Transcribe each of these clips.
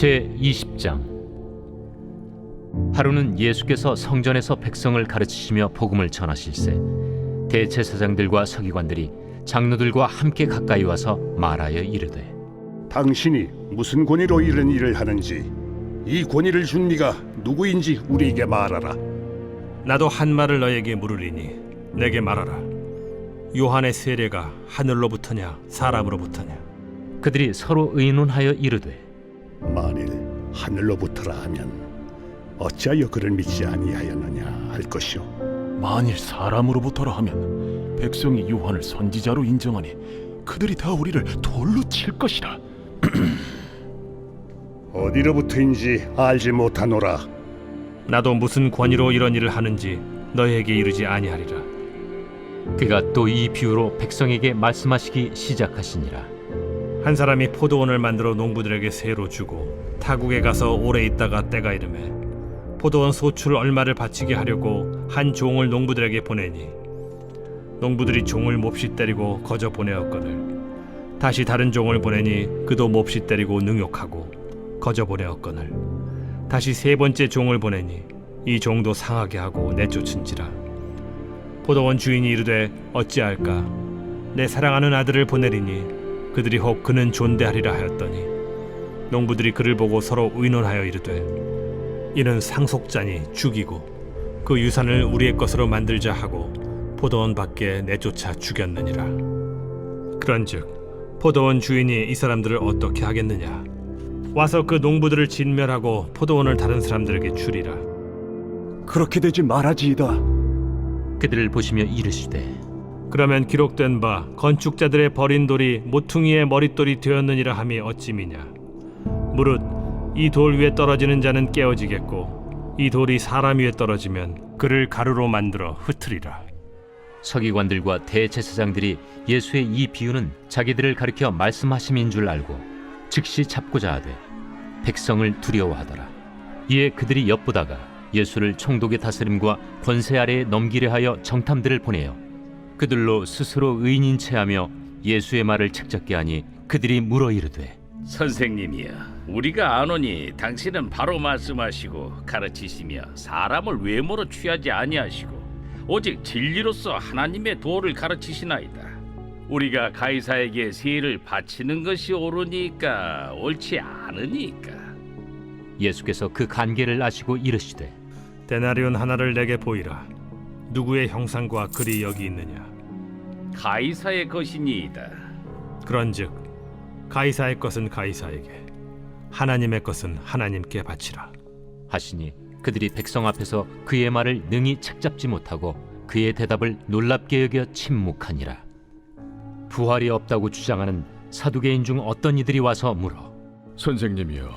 제 20장 하루는 예수께서 성전에서 백성을 가르치시며 복음을 전하실세 대제사장들과 서기관들이 장로들과 함께 가까이 와서 말하여 이르되 당신이 무슨 권위로 이런 일을 하는지 이 권위를 준 네가 누구인지 우리에게 말하라. 나도 한 말을 너에게 물으리니 내게 말하라. 요한의 세례가 하늘로부터냐 사람으로부터냐? 그들이 서로 의논하여 이르되 만일 하늘로부터라 하면 어찌하여 그를 믿지 아니하였느냐 할 것이요. 만일 사람으로부터라 하면 백성이 요한을 선지자로 인정하니 그들이 다 우리를 돌로 칠 것이라. 어디로부터인지 알지 못하노라. 나도 무슨 권위로 이런 일을 하는지 너에게 이르지 아니하리라. 그가 또 이 비유로 백성에게 말씀하시기 시작하시니라 한 사람이 포도원을 만들어 농부들에게 새로 주고 타국에 가서 오래 있다가 때가 이르매 포도원 소출 얼마를 바치게 하려고 한 종을 농부들에게 보내니 농부들이 종을 몹시 때리고 거저 보내었거늘. 다시 다른 종을 보내니 그도 몹시 때리고 능욕하고 거저 보내었거늘. 다시 세 번째 종을 보내니 이 종도 상하게 하고 내쫓은지라. 포도원 주인이 이르되 어찌할까? 내 사랑하는 아들을 보내리니 그들이 혹 그는 존대하리라 하였더니 농부들이 그를 보고 서로 의논하여 이르되 이는 상속자니 죽이고 그 유산을 우리의 것으로 만들자 하고 포도원 밖에 내쫓아 죽였느니라. 그런즉 포도원 주인이 이 사람들을 어떻게 하겠느냐? 와서 그 농부들을 진멸하고 포도원을 다른 사람들에게 주리라. 그렇게 되지 말아지이다. 그들을 보시며 이르시되 그러면 기록된 바 건축자들의 버린 돌이 모퉁이의 머릿돌이 되었느니라 함이 어찌미냐? 무릇 이 돌 위에 떨어지는 자는 깨어지겠고 이 돌이 사람 위에 떨어지면 그를 가루로 만들어 흩으리라. 서기관들과 대제사장들이 예수의 이 비유는 자기들을 가리켜 말씀하심인 줄 알고 즉시 잡고자 하되 백성을 두려워하더라. 이에 그들이 엿보다가 예수를 총독의 다스림과 권세 아래에 넘기려 하여 정탐들을 보내어 그들로 스스로 의인인 체하며 예수의 말을 책잡게 하니 그들이 물어 이르되 선생님이여 우리가 아노니 당신은 바로 말씀하시고 가르치시며 사람을 외모로 취하지 아니하시고 오직 진리로서 하나님의 도를 가르치시나이다. 우리가 가이사에게 세를 바치는 것이 옳으니까 옳지 않으니까. 예수께서 그 관계를 아시고 이르시되 데나리온 하나를 내게 보이라. 누구의 형상과 글이 여기 있느냐 가이사의 것이니이다. 그런즉 가이사의 것은 가이사에게 하나님의 것은 하나님께 바치라. 하시니 그들이 백성 앞에서 그의 말을 능히 책잡지 못하고 그의 대답을 놀랍게 여겨 침묵하니라. 부활이 없다고 주장하는 사두개인 중 어떤 이들이 와서 물어 선생님이여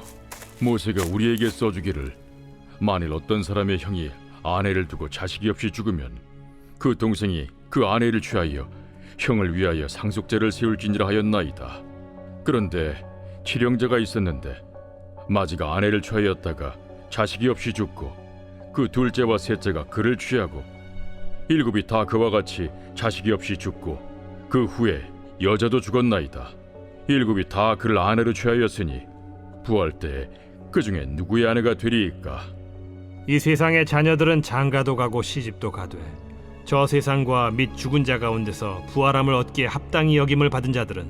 모세가 우리에게 써주기를 만일 어떤 사람의 형이 아내를 두고 자식이 없이 죽으면 그 동생이 그 아내를 취하여 형을 위하여 상속제를 세울지니라 하였나이다 그런데 칠형제가 있었는데 마지가 아내를 취하였다가 자식이 없이 죽고 그 둘째와 셋째가 그를 취하고 일곱이 다 그와 같이 자식이 없이 죽고 그 후에 여자도 죽었나이다 일곱이 다 그를 아내로 취하였으니 부활 때그 중에 누구의 아내가 되리이까? 이 세상의 자녀들은 장가도 가고 시집도 가되 저 세상과 및 죽은 자 가운데서 부활함을 얻기에 합당히 여김을 받은 자들은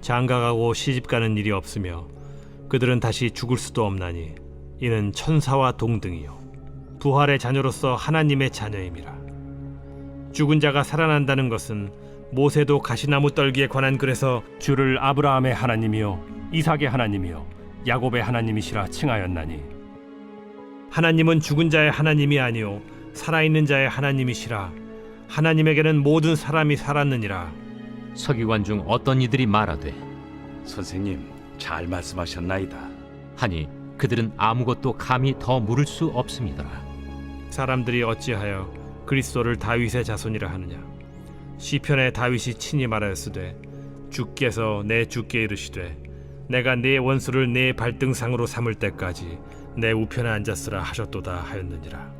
장가가고 시집가는 일이 없으며 그들은 다시 죽을 수도 없나니 이는 천사와 동등이요. 부활의 자녀로서 하나님의 자녀임이라. 죽은 자가 살아난다는 것은 모세도 가시나무 떨기에 관한 글에서 주를 아브라함의 하나님이요 이삭의 하나님이요 야곱의 하나님이시라 칭하였나니. 하나님은 죽은 자의 하나님이 아니요 살아있는 자의 하나님이시라. 하나님에게는 모든 사람이 살았느니라. 서기관 중 어떤 이들이 말하되 선생님 잘 말씀하셨나이다. 하니 그들은 아무것도 감히 더 물을 수 없습니다. 사람들이 어찌하여 그리스도를 다윗의 자손이라 하느냐? 시편에 다윗이 친히 말하였으되 주께서 내 주께 이르시되 내가 네 원수를 네 발등상으로 삼을 때까지 내 우편에 앉았으라 하셨도다 하였느니라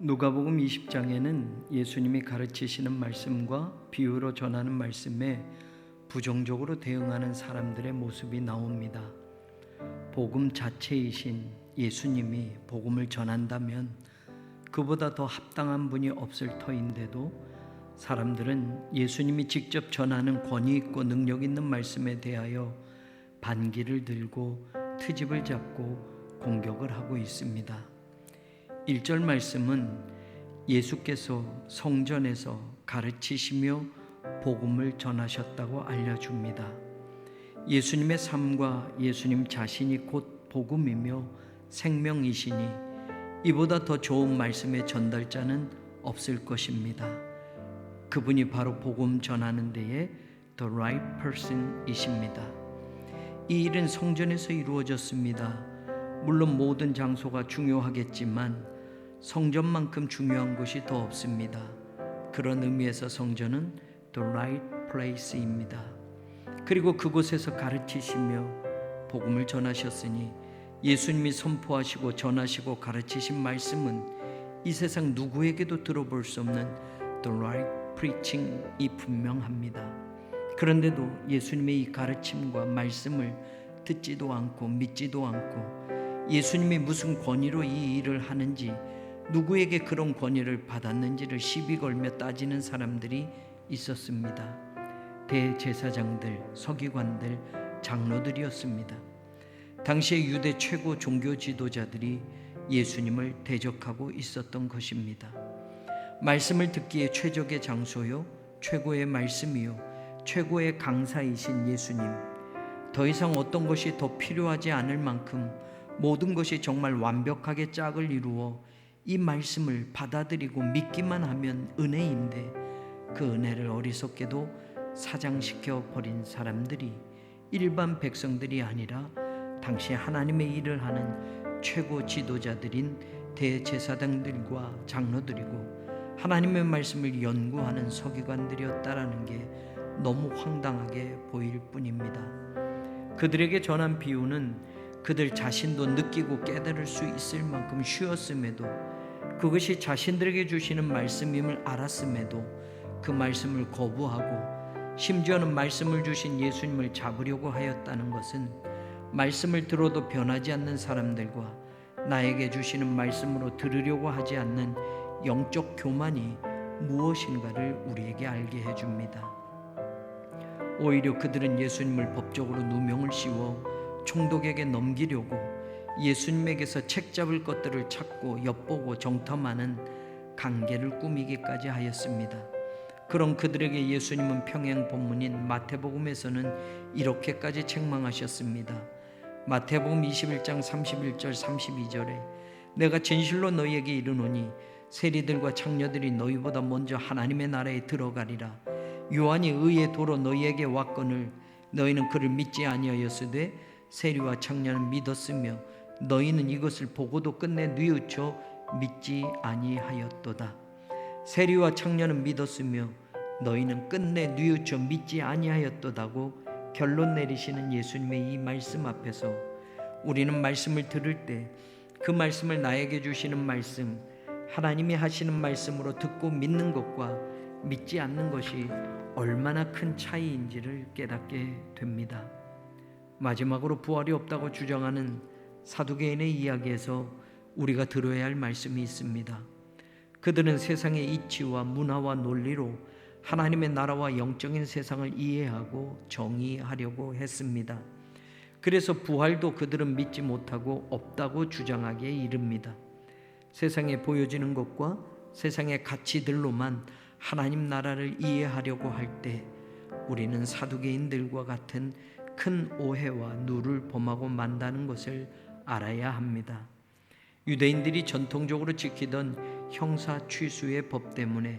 누가복음 20장에는 예수님이 가르치시는 말씀과 비유로 전하는 말씀에 부정적으로 대응하는 사람들의 모습이 나옵니다. 복음 자체이신 예수님이 복음을 전한다면 그보다 더 합당한 분이 없을 터인데도 사람들은 예수님이 직접 전하는 권위 있고 능력 있는 말씀에 대하여 반기를 들고 트집을 잡고 공격을 하고 있습니다. 1절 말씀은 예수께서 성전에서 가르치시며 복음을 전하셨다고 알려줍니다. 예수님의 삶과 예수님 자신이 곧 복음이며 생명이시니 이보다 더 좋은 말씀의 전달자는 없을 것입니다. 그분이 바로 복음 전하는 데에 the right person이십니다. 이 일은 성전에서 이루어졌습니다. 물론 모든 장소가 중요하겠지만 성전만큼 중요한 곳이 더 없습니다. 그런 의미에서 성전은 the right place입니다. 그리고 그곳에서 가르치시며 복음을 전하셨으니 예수님이 선포하시고 전하시고 가르치신 말씀은 이 세상 누구에게도 들어볼 수 없는 the right preaching이 분명합니다. 그런데도 예수님의 이 가르침과 말씀을 듣지도 않고 믿지도 않고 예수님이 무슨 권위로 이 일을 하는지 누구에게 그런 권위를 받았는지를 시비 걸며 따지는 사람들이 있었습니다. 대제사장들, 서기관들, 장로들이었습니다. 당시의 유대 최고 종교 지도자들이 예수님을 대적하고 있었던 것입니다. 말씀을 듣기에 최적의 장소요, 최고의 말씀이요, 최고의 강사이신 예수님. 더 이상 어떤 것이 더 필요하지 않을 만큼 모든 것이 정말 완벽하게 짝을 이루어 이 말씀을 받아들이고 믿기만 하면 은혜인데 그 은혜를 어리석게도 사장시켜 버린 사람들이 일반 백성들이 아니라 당시 하나님의 일을 하는 최고 지도자들인 대제사장들과 장로들이고 하나님의 말씀을 연구하는 서기관들이었다라는 게 너무 황당하게 보일 뿐입니다. 그들에게 전한 비유는 그들 자신도 느끼고 깨달을 수 있을 만큼 쉬웠음에도 그것이 자신들에게 주시는 말씀임을 알았음에도 그 말씀을 거부하고 심지어는 말씀을 주신 예수님을 잡으려고 하였다는 것은 말씀을 들어도 변하지 않는 사람들과 나에게 주시는 말씀으로 들으려고 하지 않는 영적 교만이 무엇인가를 우리에게 알게 해줍니다. 오히려 그들은 예수님을 법적으로 누명을 씌워 총독에게 넘기려고 예수님에게서 책 잡을 것들을 찾고 엿보고 정탐하는 관계를 꾸미기까지 하였습니다. 그런 그들에게 예수님은 평행 본문인 마태복음에서는 이렇게까지 책망하셨습니다. 마태복음 21장 31절 32절에 내가 진실로 너희에게 이르노니 세리들과 창녀들이 너희보다 먼저 하나님의 나라에 들어가리라. 요한이 의의 도로 너희에게 왔거늘 너희는 그를 믿지 아니하였으되 세리와 창녀는 믿었으며 너희는 이것을 보고도 끝내 뉘우쳐 믿지 아니하였도다. 세리와 창녀는 믿었으며 너희는 끝내 뉘우쳐 믿지 아니하였도다고 결론 내리시는 예수님의 이 말씀 앞에서 우리는 말씀을 들을 때 그 말씀을 나에게 주시는 말씀 하나님이 하시는 말씀으로 듣고 믿는 것과 믿지 않는 것이 얼마나 큰 차이인지를 깨닫게 됩니다. 마지막으로 부활이 없다고 주장하는 사두개인의 이야기에서 우리가 들어야 할 말씀이 있습니다. 그들은 세상의 이치와 문화와 논리로 하나님의 나라와 영적인 세상을 이해하고 정의하려고 했습니다. 그래서 부활도 그들은 믿지 못하고 없다고 주장하기에 이릅니다. 세상에 보여지는 것과 세상의 가치들로만 하나님 나라를 이해하려고 할 때 우리는 사두개인들과 같은 큰 오해와 누를 범하고 만다는 것을 알아야 합니다. 유대인들이 전통적으로 지키던 형사 취수의 법 때문에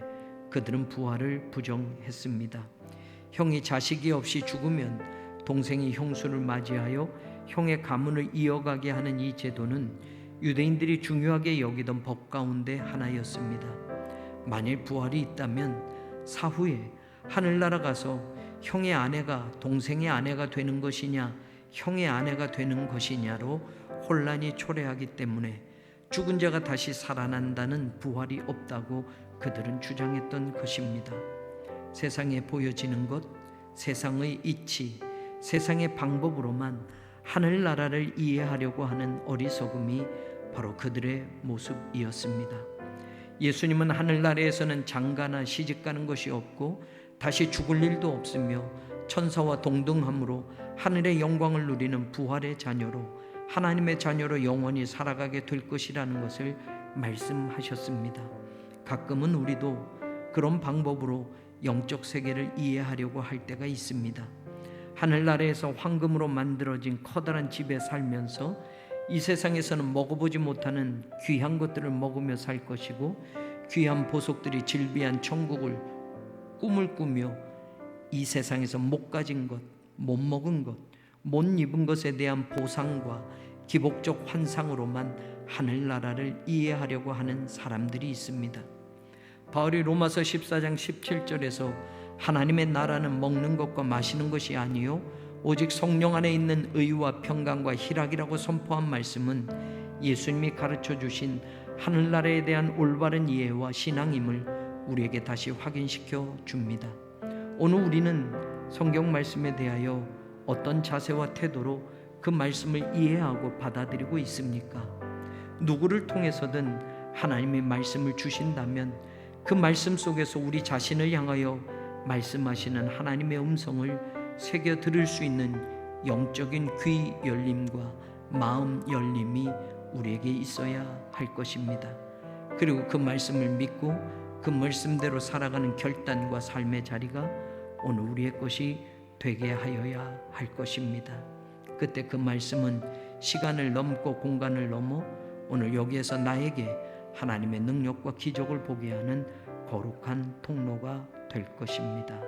그들은 부활을 부정했습니다. 형이 자식이 없이 죽으면 동생이 형수를 맞이하여 형의 가문을 이어가게 하는 이 제도는 유대인들이 중요하게 여기던 법 가운데 하나였습니다. 만일 부활이 있다면 사후에 하늘나라 가서 형의 아내가 동생의 아내가 되는 것이냐 형의 아내가 되는 것이냐로 혼란이 초래하기 때문에 죽은 자가 다시 살아난다는 부활이 없다고 그들은 주장했던 것입니다. 세상에 보여지는 것, 세상의 이치, 세상의 방법으로만 하늘나라를 이해하려고 하는 어리석음이 바로 그들의 모습이었습니다. 예수님은 하늘나라에서는 장가나 시집가는 것이 없고 다시 죽을 일도 없으며 천사와 동등함으로 하늘의 영광을 누리는 부활의 자녀로 하나님의 자녀로 영원히 살아가게 될 것이라는 것을 말씀하셨습니다. 가끔은 우리도 그런 방법으로 영적 세계를 이해하려고 할 때가 있습니다. 하늘나라에서 황금으로 만들어진 커다란 집에 살면서 이 세상에서는 먹어보지 못하는 귀한 것들을 먹으며 살 것이고 귀한 보석들이 질비한 천국을 꿈을 꾸며 이 세상에서 못 가진 것, 못 먹은 것, 못 입은 것에 대한 보상과 기복적 환상으로만 하늘나라를 이해하려고 하는 사람들이 있습니다. 바울이 로마서 14장 17절에서 하나님의 나라는 먹는 것과 마시는 것이 아니요 오직 성령 안에 있는 의와 평강과 희락이라고 선포한 말씀은 예수님이 가르쳐 주신 하늘나라에 대한 올바른 이해와 신앙임을 우리에게 다시 확인시켜 줍니다. 오늘 우리는 성경 말씀에 대하여 어떤 자세와 태도로 그 말씀을 이해하고 받아들이고 있습니까? 누구를 통해서든 하나님의 말씀을 주신다면 그 말씀 속에서 우리 자신을 향하여 말씀하시는 하나님의 음성을 새겨 들을 수 있는 영적인 귀 열림과 마음 열림이 우리에게 있어야 할 것입니다. 그리고 그 말씀을 믿고 그 말씀대로 살아가는 결단과 삶의 자리가 오늘 우리의 것이 되게 하여야 할 것입니다. 그때 그 말씀은 시간을 넘고 공간을 넘어 오늘 여기에서 나에게 하나님의 능력과 기적을 보게 하는 거룩한 통로가 될 것입니다.